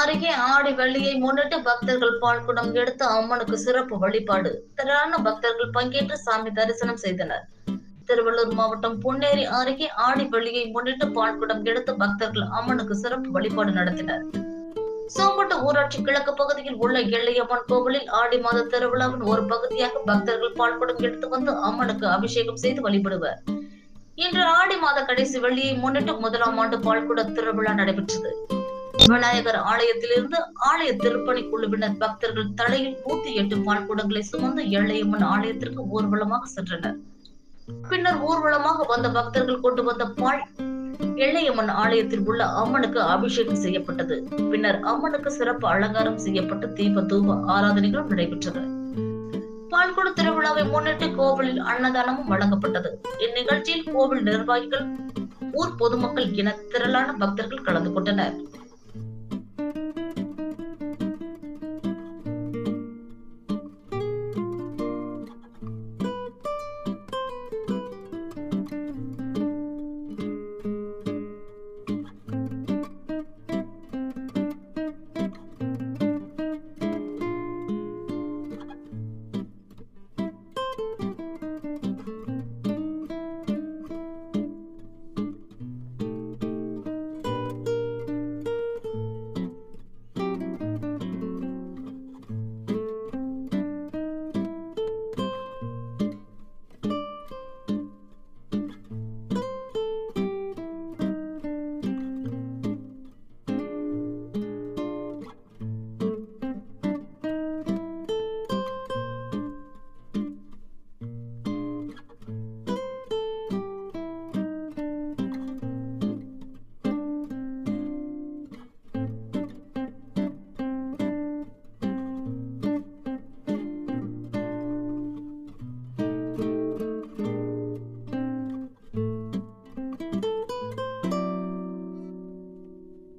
அருகே ஆடி வெள்ளியை முன்னிட்டு பக்தர்கள் பால்குடம் எடுத்து அம்மனுக்கு சிறப்பு வழிபாடு. திரளான பக்தர்கள் பங்கேற்று சாமி தரிசனம் செய்தனர். திருவள்ளூர் மாவட்டம் பொன்னேரி அருகே ஆடி வெள்ளியை முன்னிட்டு பால்குடம் எடுத்து பக்தர்கள் அம்மனுக்கு சிறப்பு வழிபாடு நடத்தினர். சோம்பட்டு ஊராட்சி கிழக்கு பகுதியில் உள்ள எல்லையம்மன் கோவிலில் ஆடி மாத திருவிழாவின் ஒரு பகுதியாக பக்தர்கள் பால்குடம் எடுத்து வந்து அம்மனுக்கு அபிஷேகம் செய்து வழிபடுவர். இன்று ஆடி மாத கடைசி வெள்ளியை முன்னிட்டு முதலாம் ஆண்டு பால்குட திருவிழா நடைபெற்றது. விநாயகர் ஆலயத்திலிருந்து ஆலய திருப்பணி குழுவினர் பக்தர்கள் தலையில் நூத்தி எட்டு பால்குடங்களை சுமந்து எல்லையம்மன் ஆலயத்திற்கு ஊர்வலமாக சென்றனர். பின்னர் ஊர்வலமாக வந்த பக்தர்கள் கொண்டு வந்த பால் எல்லையம்மன் ஆலயத்தில் உள்ள அம்மனுக்கு அபிஷேகம் செய்யப்பட்டது. பின்னர் அம்மனுக்கு சிறப்பு அலங்காரம் செய்யப்பட்டு தீப தூப ஆராதனைகளும் நடைபெற்றன. பால்குட திருவிழாவை முன்னிட்டு கோவிலில் அன்னதானமும் வழங்கப்பட்டது. இந்நிகழ்ச்சியில் கோவில் நிர்வாகிகள் ஊர் பொதுமக்கள் என திரளான பக்தர்கள் கலந்து கொண்டனர்.